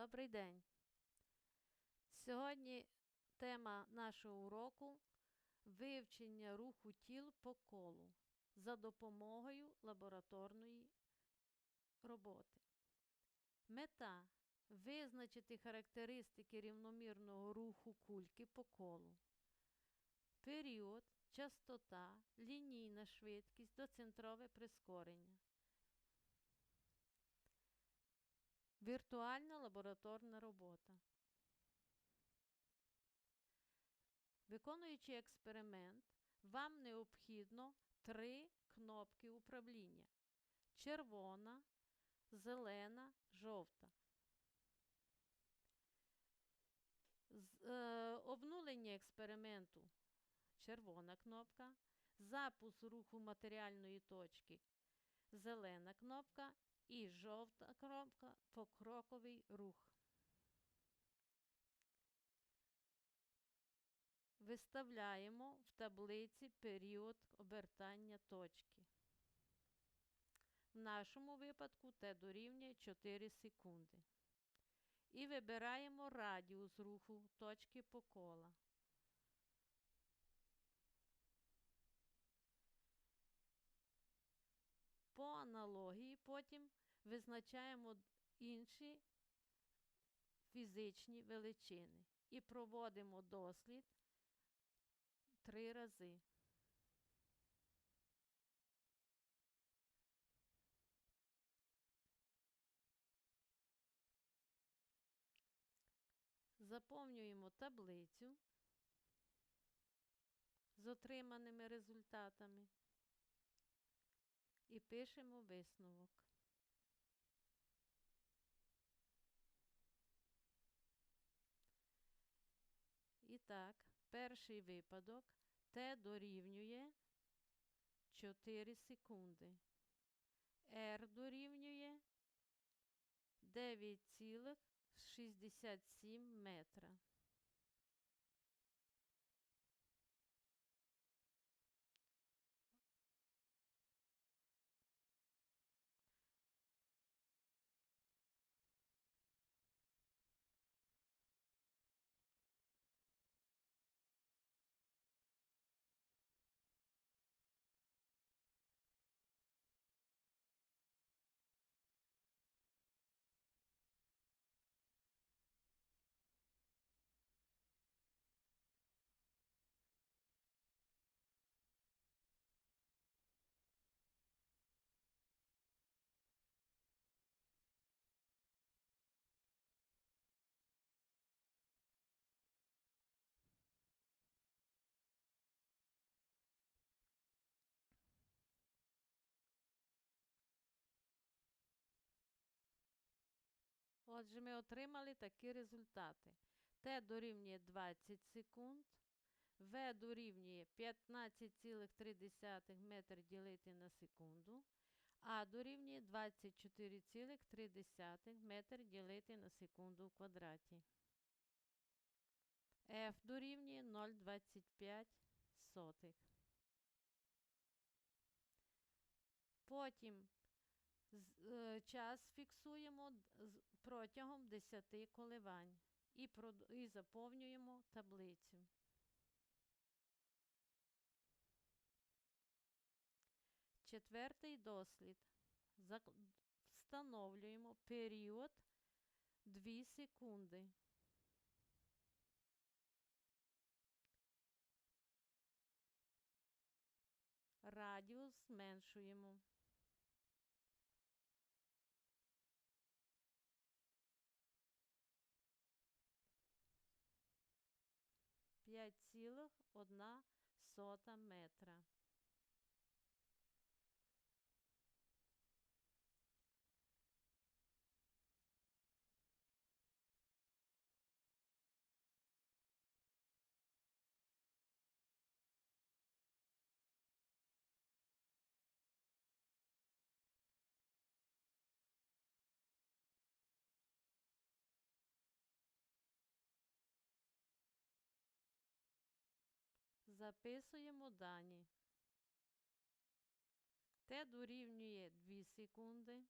Добрий день. Сьогодні тема нашого уроку вивчення руху тіл по колу за допомогою лабораторної роботи. Мета визначити характеристики рівномірного руху кульки по колу. Період, частота, лінійна швидкість, доцентрове прискорення. Віртуальна лабораторна робота. Виконуючи експеримент, вам необхідно три кнопки управління: червона, зелена, жовта. З, е, обнулення експерименту червона кнопка, запуск руху матеріальної точки зелена кнопка і жовта кнопка покроковий рух. Виставляємо в таблиці період обертання точки. В нашому випадку Т дорівнює 4 секунди. І вибираємо радіус руху точки по кола. Аналогії потім визначаємо інші фізичні величини і проводимо дослід три рази. Заповнюємо таблицю з отриманими результатами і пишемо висновок. І так, перший випадок Т дорівнює 4 секунди. R дорівнює 9,67 метра. Отже, ми отримали такі результати. Т дорівнює 20 секунд, В дорівнює 15,3 метр ділити на секунду, А дорівнює 24,3 метр ділити на секунду в квадраті. F дорівнює 0,25 сотих. Потім час фіксуємо протягом 10 коливань і заповнюємо таблицю. Четвертий дослід. Встановлюємо період 2 секунди. Радіус зменшуємо. 5,1 сота метра. Записуємо дані. Т дорівнює 2 секунди.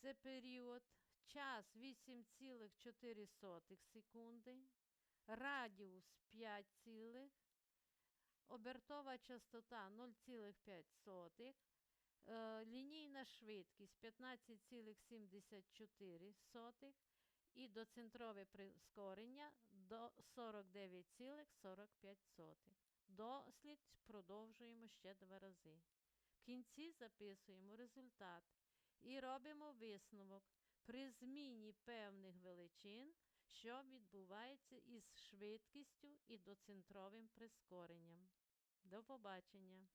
це період, час 8,4 секунди, радіус 5, цілих, обертова частота 0,5, е, лінійна швидкість 15,74 і доцентрове прискорення до 49,45. Дослід продовжуємо ще два рази. В кінці записуємо результат і робимо висновок при зміні певних величин, що відбувається із швидкістю і доцентровим прискоренням. До побачення!